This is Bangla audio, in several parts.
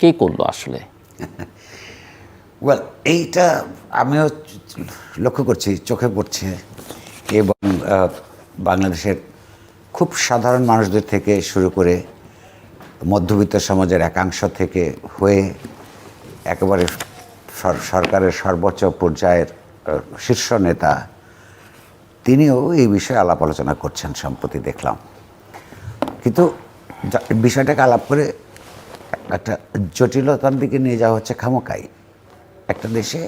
কে করল আসলে? ওয়েল এইটা আমিও লক্ষ্য করছি, চোখে পড়ছে এবং বাংলাদেশের খুব সাধারণ মানুষদের থেকে শুরু করে মধ্যবিত্ত সমাজের একাংশ থেকে হয়ে একেবারে সর- সরকারের সর্বোচ্চ পর্যায়ের শীর্ষ নেতা, তিনিও এই বিষয়ে আলাপ আলোচনা করছেন সম্প্রতি দেখলাম। কিন্তু বিষয়টাকে আলাপ করে একটা জটিলতার দিকে নিয়ে যাওয়া হচ্ছে খামোকাই। একটা দেশে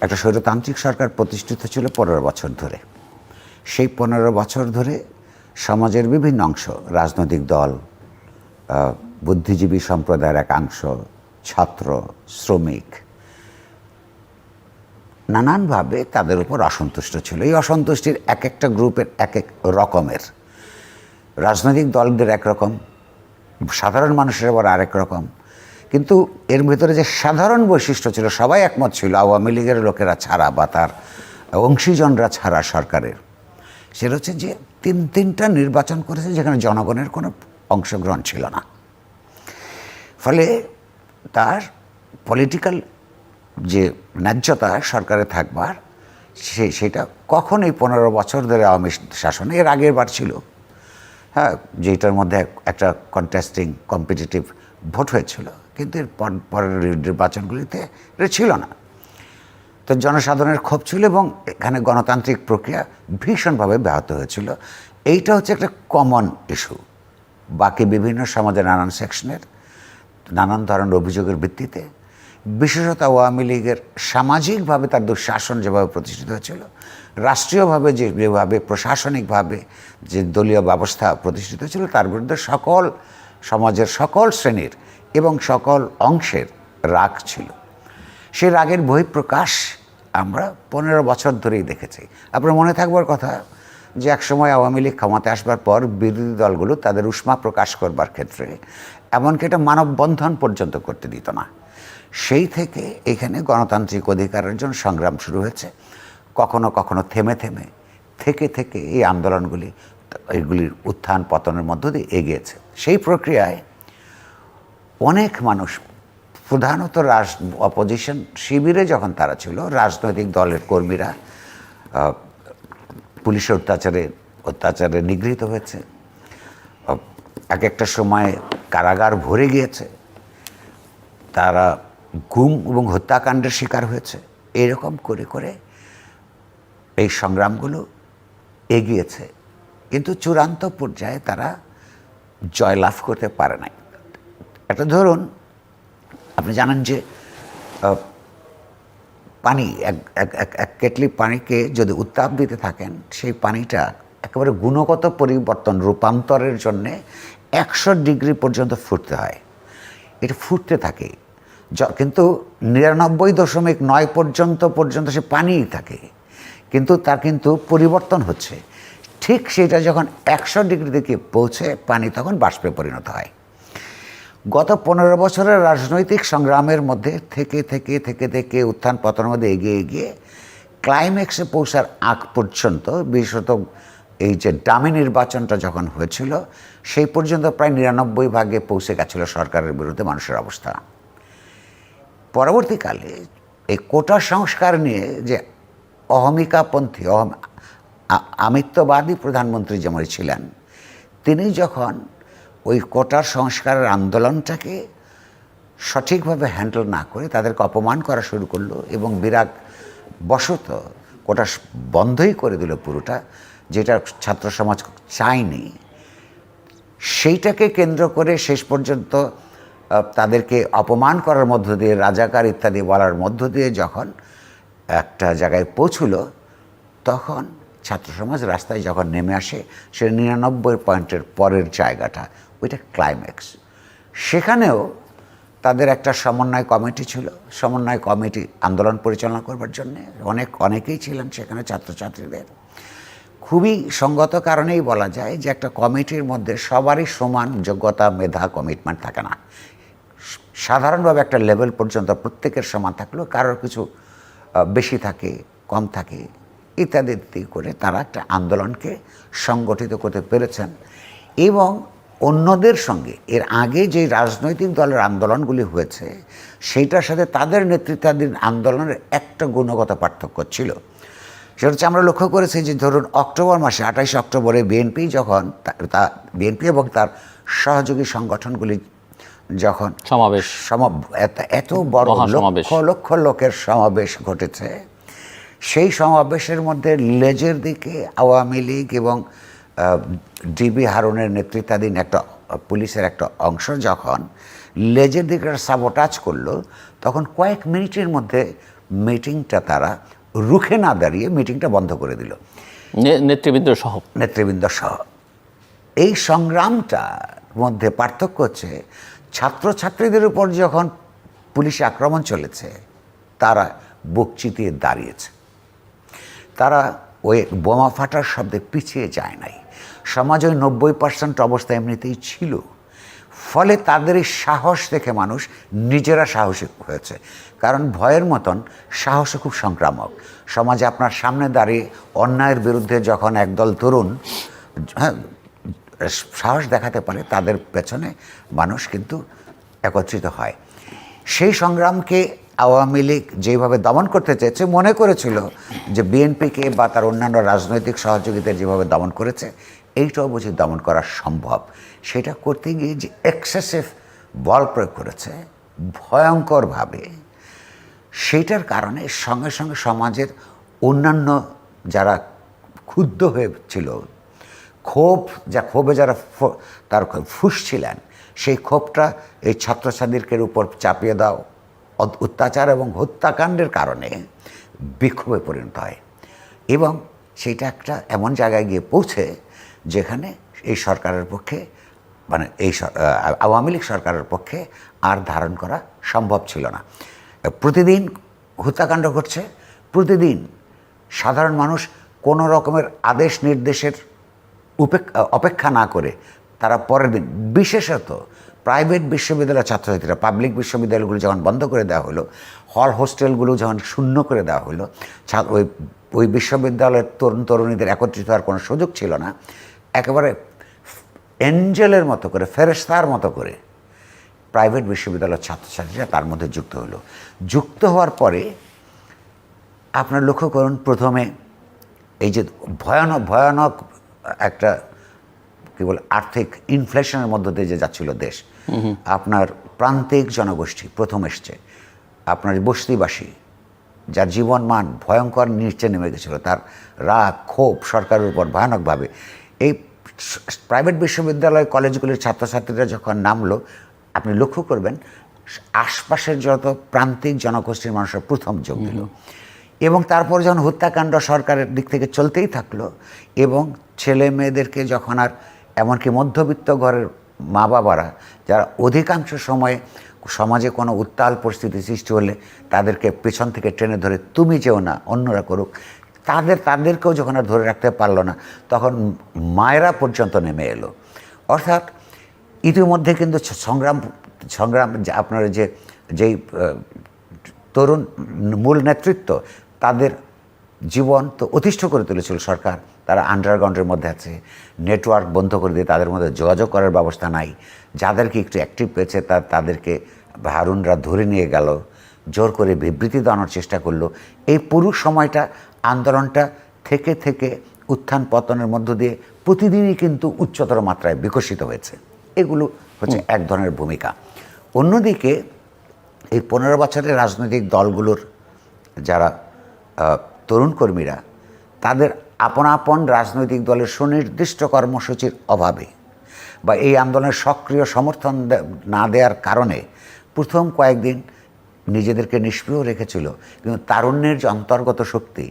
একটা স্বৈরতান্ত্রিক সরকার প্রতিষ্ঠিত ছিল পনেরো বছর ধরে। সেই পনেরো বছর ধরে সমাজের বিভিন্ন অংশ, রাজনৈতিক দল বুদ্ধিজীবী সম্প্রদায়ের একাংশ ছাত্র, শ্রমিক, নানানভাবে তাদের উপর অসন্তুষ্ট ছিল। এই অসন্তুষ্টির এক একটা গ্রুপের এক এক রকমের। রাজনৈতিক দলদের একরকম সাধারণ মানুষের আবার আরেক রকম। কিন্তু এর ভিতরে যে সাধারণ বৈশিষ্ট্য ছিল, সবাই একমত ছিল, আওয়ামী লীগের লোকেরা ছাড়া বা তার অংশীজনরা ছাড়া সরকারের। সেটা হচ্ছে যে তিন, তিনটা নির্বাচন করেছে যেখানে জনগণের কোনো অংশগ্রহণ ছিল না। ফলে তার পলিটিক্যাল যে ন্যায্যতা সরকারে থাকবার, সে, সেটা কখন এই পনেরো বছর ধরে আওয়ামী শাসন, এর আগের বার ছিল। হ্যাঁ যেটার মধ্যে একটা কন্টেস্টিং কম্পিটিটিভ ভোট হয়েছিল। কিন্তু এর পর- পরের নির্বাচনগুলিতে এটা ছিল না। তো জনসাধারণের ক্ষোভ ছিল এবং এখানে গণতান্ত্রিক প্রক্রিয়া ভীষণভাবে ব্যাহত হয়েছিল। এইটা হচ্ছে একটা কমন ইস্যু বাকি বিভিন্ন সমাজের নানান সেকশনের নানান ধরনের অভিযোগের ভিত্তিতে বিশেষত আওয়ামী লীগের সামাজিকভাবে তার দুঃশাসন যেভাবে প্রতিষ্ঠিত হয়েছিল, রাষ্ট্রীয়ভাবে যেভাবে প্রশাসনিকভাবে যে দলীয় ব্যবস্থা প্রতিষ্ঠিত ছিল তার বিরুদ্ধে সকল সমাজের সকল শ্রেণির এবং সকল অংশের রাগ ছিল। সেই রাগের বহিঃপ্রকাশ আমরা পনেরো বছর ধরেই দেখেছি। আপনার মনে থাকবার কথা যে একসময় আওয়ামী লীগ ক্ষমতায় আসবার পর বিরোধী দলগুলো তাদের উষ্মা প্রকাশ করবার ক্ষেত্রে এমনকি এটা মানববন্ধন পর্যন্ত করতে দিত না। সেই থেকে এখানে গণতান্ত্রিক অধিকারের জন্য সংগ্রাম শুরু হয়েছে। কখনো কখনো থেমে থেমে, থেকে থেকে এই আন্দোলনগুলি, এগুলির উত্থান পতনের মধ্য দিয়ে এগিয়েছে। সেই প্রক্রিয়ায় অনেক মানুষ, প্রধানত রাজ অপোজিশন শিবিরে যখন তারা ছিল, রাজনৈতিক দলের কর্মীরা পুলিশের অত্যাচারে অত্যাচারে নিগৃহীত হয়েছে। এক একটা সময় কারাগার ভরে গিয়েছে। তারা গুম এবং হত্যাকাণ্ডের শিকার হয়েছে। এরকম করে করে এই সংগ্রামগুলো এগিয়েছে। কিন্তু চূড়ান্ত পর্যায়ে তারা জয়লাভ করতে পারে নাই। একটা ধরুন, আপনি জানেন যে পানি এক এক কেটলি পানিকে যদি উত্তাপ দিতে থাকেন, সেই পানিটা একেবারে গুণগত পরিবর্তন রূপান্তরের জন্যে একশো ডিগ্রি পর্যন্ত ফুটতে হয়। এটা ফুটতে থাকে। কিন্তু নিরানব্বই দশমিক নয় পর্যন্ত পর্যন্ত সে পানিই থাকে। কিন্তু তার কিন্তু পরিবর্তন হচ্ছে। ঠিক সেটা যখন একশো ডিগ্রি দিকে পৌঁছে পানি তখন বাষ্পে পরিণত হয়। গত পনেরো বছরের রাজনৈতিক সংগ্রামের মধ্যে থেকে থেকে থেকে থেকে উত্থান পতনের মধ্যে এগিয়ে এগিয়ে ক্লাইম্যাক্সে পৌঁছার আগ পর্যন্ত বিশেষত এই যে ডামি নির্বাচনটা যখন হয়েছিল, সেই পর্যন্ত প্রায় নিরানব্বই ভাগে পৌঁছে গেছিল সরকারের বিরুদ্ধে মানুষের অবস্থা। পরবর্তীকালে এই কোটা সংস্কার নিয়ে যে অহমিকাপন্থী, অহম আমিত্ববাদী প্রধানমন্ত্রী যেমন ছিলেন, তিনি যখন ওই কোটার সংস্কারের আন্দোলনটাকে সঠিকভাবে হ্যান্ডেল না করে তাদেরকে অপমান করা শুরু করল এবং বিরাগ বশত কোটা বন্ধই করে দিল পুরোটা, যেটা ছাত্র সমাজ চায়নি, সেইটাকে কেন্দ্র করে শেষ পর্যন্ত তাদেরকে অপমান করার মধ্য দিয়ে, রাজাকার ইত্যাদি বলার মধ্য দিয়ে যখন একটা জায়গায় পৌঁছল, তখন ছাত্র সমাজ রাস্তায় যখন নেমে আসে, সে নিরানব্বই পয়েন্টের পরের জায়গাটা, ওইটা ক্লাইম্যাক্স সেখানেও তাদের একটা সমন্বয় কমিটি ছিল। সমন্বয় কমিটি আন্দোলন পরিচালনা করবার জন্যে অনেক, অনেকেই ছিলেন সেখানে ছাত্রছাত্রীদের। খুবই সঙ্গত কারণেই বলা যায় যে একটা কমিটির মধ্যে সবারই সমান যোগ্যতা, মেধা কমিটমেন্ট থাকে না। সাধারণভাবে একটা লেভেল পর্যন্ত প্রত্যেকের সমান থাকলেও কারোর কিছু বেশি থাকে, কম থাকে, ইত্যাদি ইত্যাদি করে তারা একটা আন্দোলনকে সংগঠিত করতে পেরেছেন। এবং অন্যদের সঙ্গে, এর আগে যে রাজনৈতিক দলের আন্দোলনগুলি হয়েছে, সেইটার সাথে তাদের নেতৃত্বাধীন আন্দোলনের একটা গুণগত পার্থক্য ছিল। সেটা হচ্ছে আমরা লক্ষ্য করেছি যে ধরুন অক্টোবর মাসে, আঠাইশে অক্টোবরে বিএনপি যখন তা- বিএনপি এবং তার সহযোগী সংগঠনগুলি যখন সমাবেশ। সম- এত- বড়। লক্ষ লক্ষ লোকের সমাবেশ ঘটেছে। সেই সমাবেশের মধ্যে লেজের দিকে আওয়ামী লীগ এবং ডিবি হারুনের নেতৃত্বাধীন একটা পুলিশের একটা অংশ যখন লেজের দিকে সাবোটাজ করল তখন কয়েক মিনিটের মধ্যে মিটিংটা তারা রুখে না দাঁড়িয়ে মিটিংটা বন্ধ করে দিল। নেতৃবৃন্দ সহ। নেতৃবৃন্দ সহ। এই সংগ্রামটার মধ্যে পার্থক্য হচ্ছে ছাত্রছাত্রীদের উপর যখন পুলিশ আক্রমণ চলেছে, তারা বুক চিতিয়ে দাঁড়িয়েছে। তারা ওই বোমা ফাটার শব্দে পিছিয়ে যায় নাই। সমাজ ওই নব্বই পার্সেন্ট অবস্থা এমনিতেই ছিল। ফলে তাদের এই সাহস দেখে মানুষ নিজেরা সাহসী হয়েছে। কারণ ভয়ের মতন সাহসও খুব সংক্রামক। সমাজে আপনার সামনে দাঁড়িয়ে অন্যায়ের বিরুদ্ধে যখন একদল তরুণ হ্যাঁ সাহস দেখাতে পারে তাদের পেছনে মানুষ কিন্তু একত্রিত হয়। সেই সংগ্রামকে আওয়ামী লীগ যেভাবে দমন করতে চেয়েছে, মনে করেছিল যে বিএনপিকে বা তার অন্যান্য রাজনৈতিক সহযোগিতা যেভাবে দমন করেছে, এইটাও বুঝি দমন করা সম্ভব। সেটা করতে গিয়ে যে এক্সেসিভ বল প্রয়োগ করেছে, ভয়ঙ্করভাবে সেইটার কারণে সঙ্গে সঙ্গে সমাজের অন্যান্য যারা ক্ষুব্ধ হয়েছিল ক্ষোভ, যা ক্ষোভে যারা তার ফুসছিলেন, সেই ক্ষোভটা এই ছাত্রছাত্রীদের উপর চাপিয়ে দাও। অত্যাচার এবং হত্যাকাণ্ডের কারণে বিক্ষোভে পরিণত হয়। এবং সেইটা একটা এমন জায়গায় গিয়ে পৌঁছে, যেখানে এই সরকারের পক্ষে মানে এই আওয়ামী লীগ সরকারের পক্ষে আর ধারণ করা সম্ভব ছিল না। প্রতিদিন হত্যাকাণ্ড ঘটছে, প্রতিদিন সাধারণ মানুষ কোনো রকমের আদেশ নির্দেশের উপেক্ষা, অপেক্ষা না করে, তারা পরের দিন, বিশেষত প্রাইভেট বিশ্ববিদ্যালয়ের ছাত্রছাত্রীরা, পাবলিক বিশ্ববিদ্যালয়গুলো যখন বন্ধ করে দেওয়া হলো, হল হোস্টেলগুলো যখন শূন্য করে দেওয়া হলো ওই ওই বিশ্ববিদ্যালয়ের তরুণ তরুণীদের একত্রিত হওয়ার কোনো সুযোগ ছিল না, একেবারে এঞ্জেলের মতো করে ফেরেস্তার মতো করে প্রাইভেট বিশ্ববিদ্যালয়ের ছাত্রছাত্রীরা তার মধ্যে যুক্ত হলো। যুক্ত হওয়ার পরে আপনার লক্ষ্য করুন, প্রথমে এই যে ভয়ানক ভয়ানক একটা, কি বলে, আর্থিক ইনফ্লেশনের মধ্য দিয়ে যে যাচ্ছিল দেশ, আপনার প্রান্তিক জনগোষ্ঠী প্রথম এসছে। আপনার বস্তিবাসী, যার জীবনমান ভয়ঙ্কর নিচে নেমে গেছিল, তার রাগ, ক্ষোভ সরকারের উপর ভয়ানকভাবে। এই প্রাইভেট বিশ্ববিদ্যালয় কলেজগুলির ছাত্রছাত্রীরা যখন নামলো, আপনি লক্ষ্য করবেন, আশপাশের যত প্রান্তিক জনগোষ্ঠীর মানুষের প্রথম যোগ দিল। এবং তারপর যখন হত্যাকাণ্ড সরকারের দিক থেকে চলতেই থাকল, এবং ছেলে মেয়েদেরকে যখন আর এমনকি মধ্যবিত্ত ঘরের মা বাবারা যারা অধিকাংশ সময়ে সমাজে কোনো উত্তাল পরিস্থিতি সৃষ্টি হলে তাদেরকে পেছন থেকে টেনে ধরে তুমি যেও না, অন্যরা করুক, তাদের, তাদেরকেও যখন আর ধরে রাখতে পারল না, তখন মায়েরা পর্যন্ত নেমে এলো। অর্থাৎ ইতিমধ্যে কিন্তু সংগ্রাম সংগ্রাম আপনার যে, যেই তরুণ মূল নেতৃত্ব তাদের জীবন তো অতিষ্ঠ করে তুলেছিল সরকার। তারা আন্ডারগ্রাউন্ডের মধ্যে আছে। নেটওয়ার্ক বন্ধ করে দিয়ে তাদের মধ্যে যোগাযোগ করার ব্যবস্থা নাই। যাদেরকে একটু অ্যাক্টিভ পেয়েছে তা তাদেরকে হারুনরা ধরে নিয়ে গেল। জোর করে বিবৃতি দেওয়ানোর চেষ্টা করল। এই পুরো সময়টা আন্দোলনটা থেকে থেকে উত্থান পতনের মধ্য দিয়ে প্রতিদিনই কিন্তু উচ্চতর মাত্রায় বিকশিত হয়েছে। এগুলো হচ্ছে এক ধরনের ভূমিকা। অন্যদিকে এই পনেরো বছরের রাজনৈতিক দলগুলোর যারা তরুণ কর্মীরা তাদের আপন আপন রাজনৈতিক দলের সুনির্দিষ্ট কর্মসূচির অভাবে বা এই আন্দোলনের সক্রিয় সমর্থন না দেওয়ার কারণে প্রথম কয়েকদিন নিজেদেরকে নিষ্ক্রিয় রেখেছিল। কিন্তু তারুণ্যের যে অন্তর্গত শক্তি,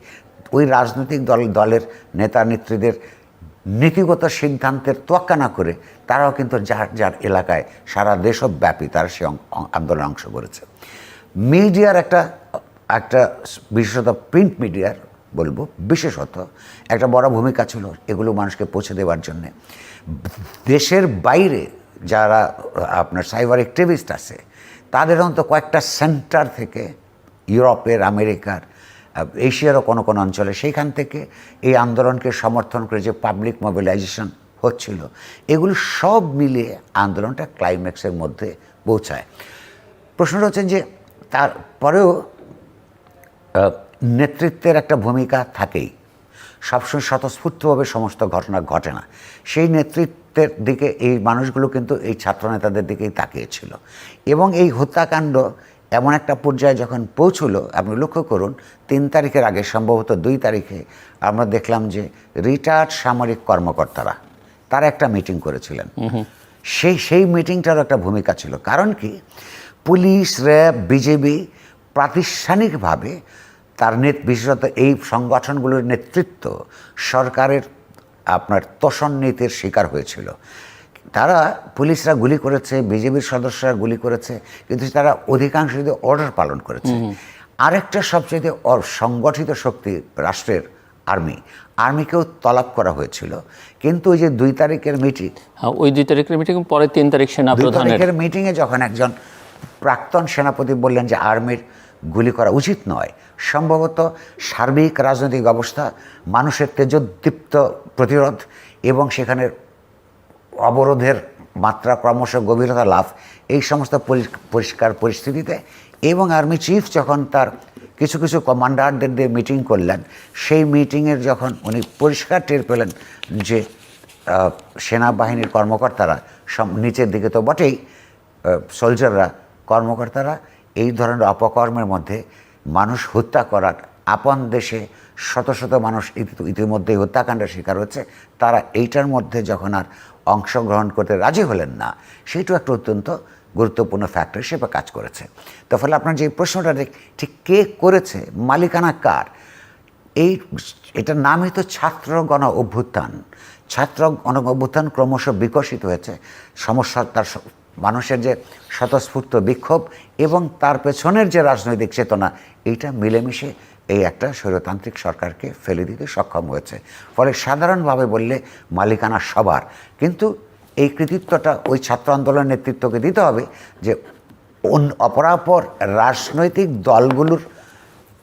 ওই রাজনৈতিক দল, দলের নেতা নেত্রীদের নীতিগত সিদ্ধান্তের তোয়াক্কা না করে তারাও কিন্তু যার যার এলাকায় সারা দেশব্যাপী তারা সে আন্দোলনে অংশ করেছে। মিডিয়ার একটা একটা বিশেষত প্রিন্ট মিডিয়ার বলব, বিশেষত একটা বড় ভূমিকা ছিল এগুলো মানুষকে পৌঁছে দেওয়ার জন্যে। দেশের বাইরে যারা, আপনার সাইবার অ্যাক্টিভিস্ট আছে, তাদের অন্ত কয়েকটা সেন্টার থেকে ইউরোপের, আমেরিকার, এশিয়ারও কোনো কোনো অঞ্চলে সেইখান থেকে এই আন্দোলনকে সমর্থন করে যে পাবলিক মোবিলাইজেশন হচ্ছিল, এগুলো সব মিলিয়ে আন্দোলনটা ক্লাইম্যাক্সের মধ্যে পৌঁছায়। প্রশ্নটা হচ্ছে যে তারপরেও নেতৃত্বের একটা ভূমিকা থাকেই। সবসময় স্বতঃস্ফূর্তভাবে সমস্ত ঘটনা ঘটে না। সেই নেতৃত্বের দিকে এই মানুষগুলো কিন্তু এই ছাত্রনেতাদের দিকেই তাকিয়েছিল। এবং এই হত্যাকাণ্ড এমন একটা পর্যায়ে যখন পৌঁছলো আপনি লক্ষ্য করুন তিন তারিখের আগে সম্ভবত দুই তারিখে আমরা দেখলাম যে রিটায়ার্ড সামরিক কর্মকর্তারা তারা একটা মিটিং করেছিলেন। সেই সেই মিটিংটারও একটা ভূমিকা ছিল। কারণ কি? পুলিশ র্যাব বিজেপি প্রাতিষ্ঠানিকভাবে তার নেত বিশেষত এই সংগঠনগুলোর নেতৃত্ব সরকারের আপনার তোষণ নীতির শিকার হয়েছিল। তারা পুলিশরা গুলি করেছে বিজেপির সদস্যরা গুলি করেছে কিন্তু তারা অধিকাংশ যদি অর্ডার পালন করেছে। আরেকটা সবচেয়ে সংগঠিত শক্তি রাষ্ট্রের আর্মি। আর্মিকেও তলব করা হয়েছিল। কিন্তু ওই যে দুই তারিখের মিটিং হ্যাঁ, ওই দুই তারিখের মিটিং পরে তিন তারিখ সেনা দুই প্রধানের তারিখের মিটিংয়ে যখন একজন প্রাক্তন সেনাপতি বললেন যে আর্মির গুলি করা উচিত নয়। সম্ভবত সার্বিক রাজনৈতিক অবস্থা মানুষের তেজোদ্দীপ্ত প্রতিরোধ এবং সেখানের অবরোধের মাত্রা ক্রমশ গভীরতা লাভ, এই সমস্ত পরি- পরিষ্কার পরিস্থিতিতে এবং আর্মি চিফ যখন তার কিছু কিছু কমান্ডারদের দিয়ে মিটিং করলেন, সেই মিটিংয়ের যখন উনি পরিষ্কার টের পেলেন যে সেনাবাহিনীর কর্মকর্তারা সব নিচের দিকে তো বটেই সোলজাররা কর্মকর্তারা এই ধরনের অপকর্মের মধ্যে মানুষ হত্যা করার আপন দেশে শত শত মানুষ ইতি- ইতিমধ্যেই হত্যাকাণ্ডের শিকার হচ্ছে, তারা এইটার মধ্যে যখন আর অংশগ্রহণ করতে রাজি হলেন না সেইটাও একটা অত্যন্ত গুরুত্বপূর্ণ ফ্যাক্টর হিসেবে কাজ করেছে। তো ফলে আপনার যে প্রশ্নটা যে ঠিক কে করেছে, মালিকানা কার? এই এটার নামই তো ছাত্র গণ অভ্যুত্থান। ছাত্র গণ অভ্যুত্থান ক্রমশ বিকশিত হয়েছে। সমস্যা তার মানুষের যে স্বতঃস্ফূর্ত বিক্ষোভ এবং তার পেছনের যে রাজনৈতিক চেতনা, এইটা মিলেমিশে এই একটা স্বৈরতান্ত্রিক সরকারকে ফেলে দিতে সক্ষম হয়েছে। ফলে সাধারণভাবে বললে মালিকানা সবার। কিন্তু এই কৃতিত্বটা ওই ছাত্র আন্দোলনের নেতৃত্বকে দিতে হবে যে অপরাপর রাজনৈতিক দলগুলোর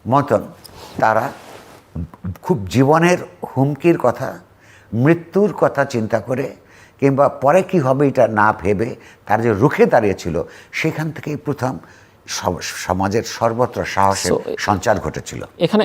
মতন তারা খুব জীবনের হুমকির কথা, মৃত্যুর কথা চিন্তা করে কিংবা পরে কি হবে এটা না ভেবে তার যে রুখে দাঁড়িয়েছিল সেখান থেকেই প্রথম সমাজের সর্বত্র সাহসের সঞ্চার ঘটেছিল। এখানে